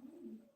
Mm-hmm.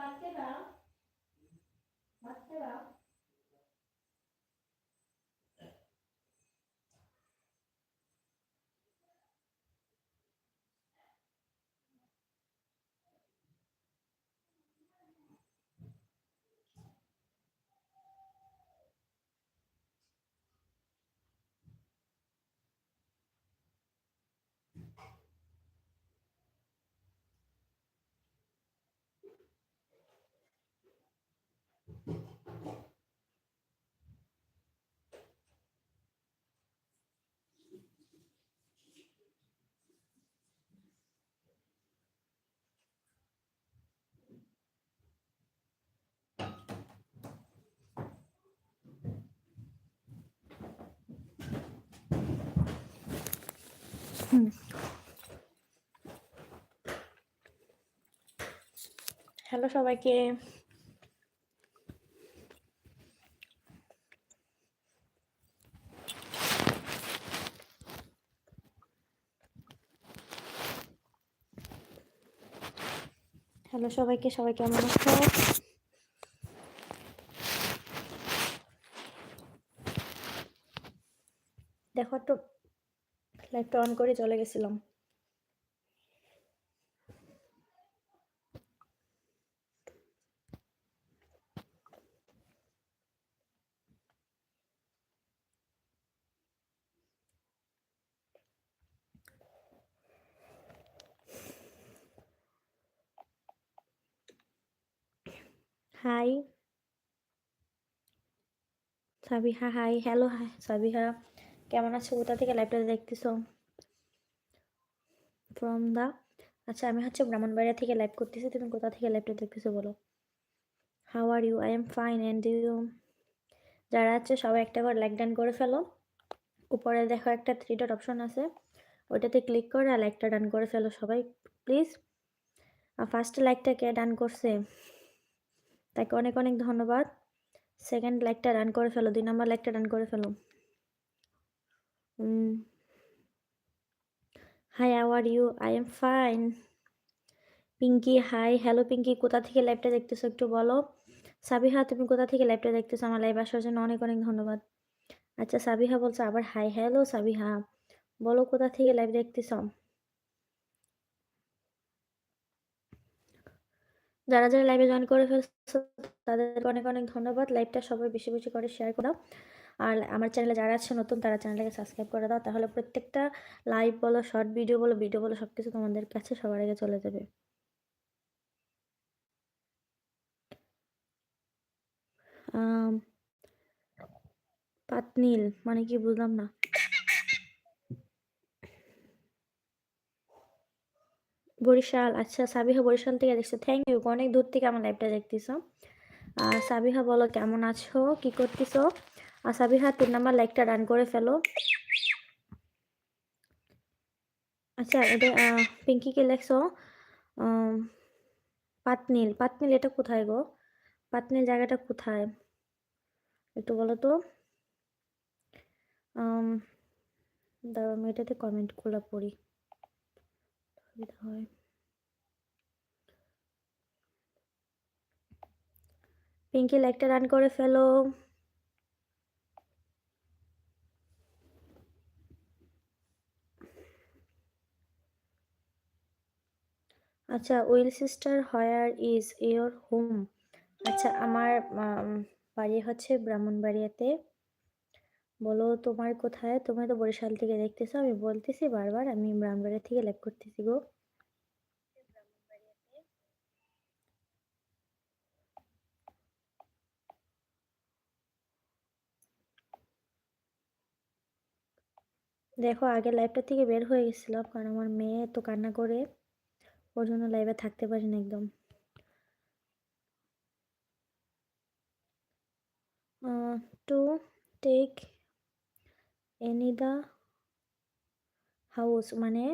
Quebrar. Hello সবাইকে। Hello সবাইকে সবাই কেমন আছো? দেখো তো লাইভটা অন করে চলে গেছিলাম। Hi Sabiha hi hello hi Sabiha কেমন আছো? কোথা থেকে লাইভটা দেখতেছো? ফ্রম দা আচ্ছা আমি হচ্ছে ব্রাহ্মণবাড়িয়া থেকে লাইভ করতেছি। তুমি কোথা থেকে লাইভটা দেখতেছো বলো? How are you I am fine and you যারা আছে, সবাই একটা করে লাইক ডান করে ফেলো। উপরে দেখো একটা থ্রি ডট অপশন আছে। ওইটাতে ক্লিক করে আর লাইকটা ডান করে ফেলো সবাই প্লিজ আর ফার্স্ট লাইকটা কে ডান করছে? তাকে অনেক অনেক ধন্যবাদ। সেকেন্ড লাইকটা ডান করে ফেলো, দুই নম্বর লাইকটা ডান করে ফেলো। Hi how are you I am fine Pinky hi hello Pinky কোথা থেকে লাইভটা দেখতেছো একটু বলো? সাবিহা, তুমি কোথা থেকে লাইভটা দেখতেছো? আমার লাইভ আসার জন্য অনেক অনেক ধন্যবাদ। আচ্ছা সাবিহা বলছো আবার হাই হ্যালো সাবিহা। বলো, কোথা থেকে লাইভ দেখতেছ? যারা যারা লাইভে জয়েন করে ফেলছো তাদের অনেক অনেক ধন্যবাদ। লাইভটা সবাই বেশি বেশি করে শেয়ার করে। আর আমার চ্যানেলে যারা আছে নতুন, তারা চ্যানেলটাকে সাবস্ক্রাইব করে দাও। তাহলে প্রত্যেকটা লাইভ বলো শর্ট ভিডিও বলো ভিডিও বলো সব কিছু তোমাদের কাছে সবার আগে চলে যাবে। পাতনীল মানে কি বুঝলাম না। বরিশাল আচ্ছা সাবিহা বরিশাল থেকে দেখছ। থ্যাংক ইউ অনেক দূর থেকে আমার লাইভটা দেখতেছো। আর সাবিহা বলো, কেমন আছো? কি করতেছো? আর সাবিহা তিন নাম্বার লাইকটা রান করে ফেলো। আচ্ছা এটা পিঙ্কি কে লেখছো? পাতনিল পাতনিল এটা কোথায় গো? পাতনিল জায়গাটা কোথায়? একটু বলো তো। দাঁড়াও, আমি এটাতে কমেন্টগুলো পড়ি। সুবিধা হয়। পিঙ্কি লাইকটা রান করে ফেলো। আচ্ছা well sister where is your home? আচ্ছা আমার বাড়ি হচ্ছে ব্রাহ্মণবাড়িয়াতে। বলো তোমার কোথায়? তুমি তো বরিশাল থেকে দেখতেছো, আমি বলতেছি বারবার, আমি ব্রাহ্মণবাড়িয়া থেকে লাইভ করতেছি গো। দেখো, আগে লাইভটা থেকে বের হয়ে গেছিলাম, কারণ আমার মেয়ে তো কান্না করে। ওর জন্য লাইভে থাকতে পারি না একদম। To take any the house মানে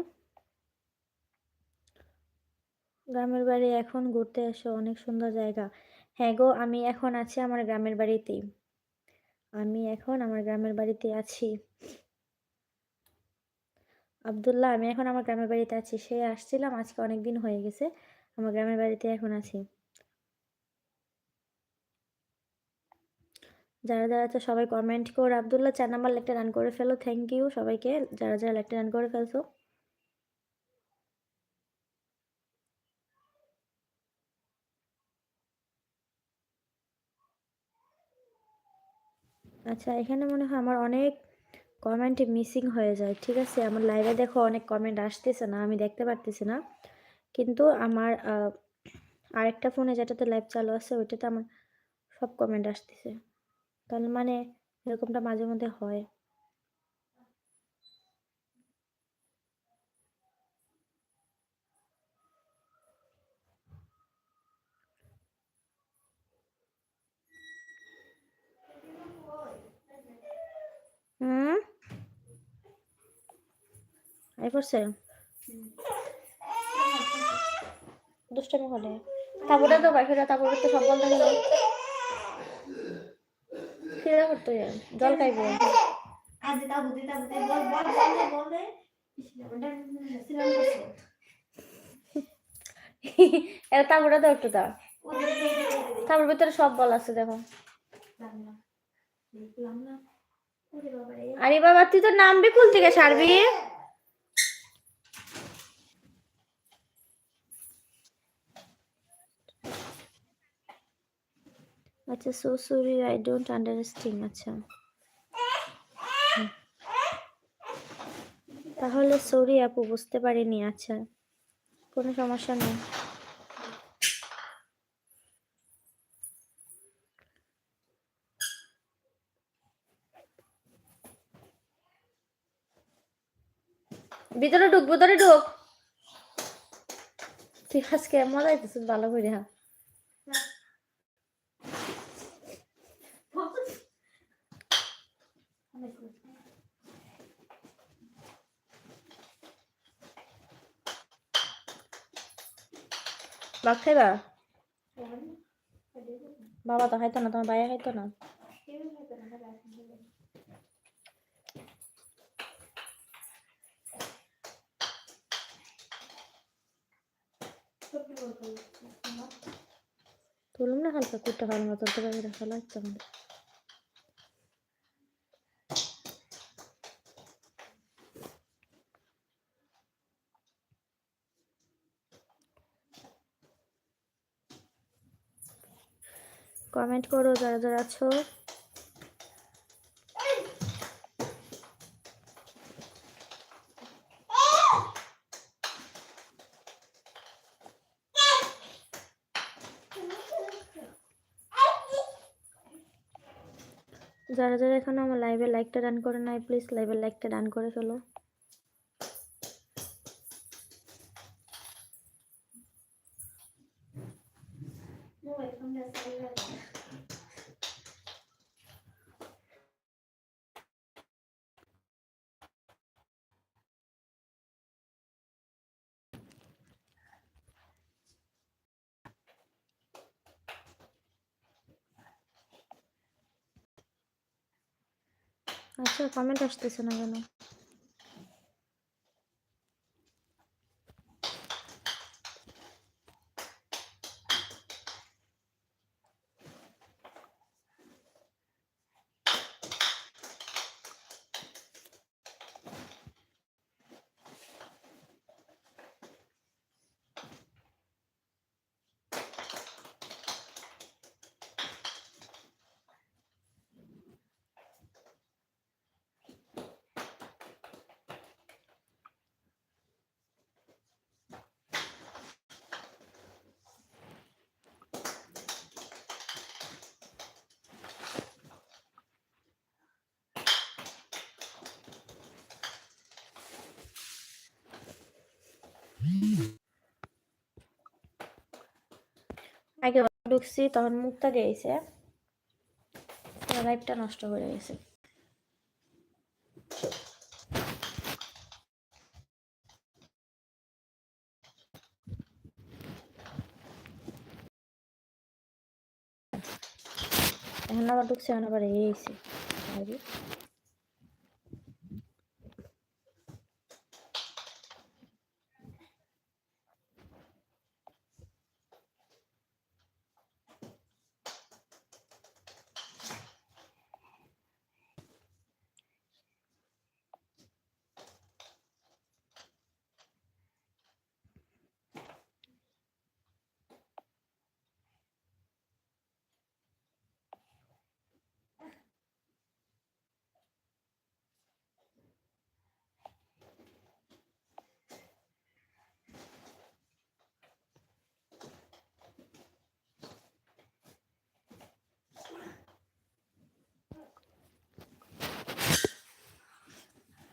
গ্রামের বাড়ি এখন ঘুরতে এসো, অনেক সুন্দর জায়গা। হ্যাঁ গো, আমি এখন আছি আমার গ্রামের বাড়িতেই। আমি এখন আমার গ্রামের বাড়িতে আছি। আব্দুল্লাহ, আমি এখন আমার গ্রামের বাড়িতে আছি। সে আসছিলাম, আজকে অনেক দিন হয়ে গেছে। আমার গ্রামের বাড়িতে এখন আছি। যারা যারা আছে, সবাই কমেন্ট করে। আবদুল্লাহ, চার নাম্বার লেকটা রান করে ফেলো। থ্যাংক ইউ সবাইকে। যারা যারা লেকটা রান করে ফেলছো। আচ্ছা এখানে মনে হয় আমার অনেক কমেন্ট মিসিং হয়ে যায়, ঠিক আছে? আমার লাইভে দেখো অনেক কমেন্ট আসতেছে না, আমি দেখতে পারতেছি না। কিন্তু আমার আরেকটা ফোনে যেটাতে লাইভ চালু আছে, ওইটাতে আমার সব কমেন্ট আসতেছে। তার মানে এরকমটা মাঝে মধ্যে হয় হুম আই পড়ছে দুষ্টামি হলে তারপরে তো তারপরে তো সব বন্ধ করতো জল করছে একটু দাও। তারপর ভিতরে সব বল আছে, দেখো। আরে বাবা, তুই তো নামবি কুল থেকে, সারবি? আচ্ছা so sorry I don't understand আচ্ছা। তাহলে সরি আপু, বুঝতে পারিনি আচ্ছা। কোনো সমস্যা নেই। ভিতরে ঢুক ভিতরে ঢুক। তুই আজকে মজা হইতেছিস ভালো করে হ্যাঁ ভাত খাইবা? বাবা তো খাইতো না তোমার ভাইয়া খাইতো না? তুলুম না হালকা কুটটা ভালো মতো তুলতে পারবি রাখা লাগতো কমেন্ট করো, যারা যারা আছো। যারা যারা এখনও আমার লাইভে লাইকটা ডান করে নাই প্লিজ লাইভের লাইকটা ডান করে ফেলো। আচ্ছা কমেন্ট আসতেছে না কেন? আগে ঢুকছি, তখন মুখটা গেছে। লাইফটা নষ্ট করে গেছে। এখন আবার ঢুকছে, এখন আবার এই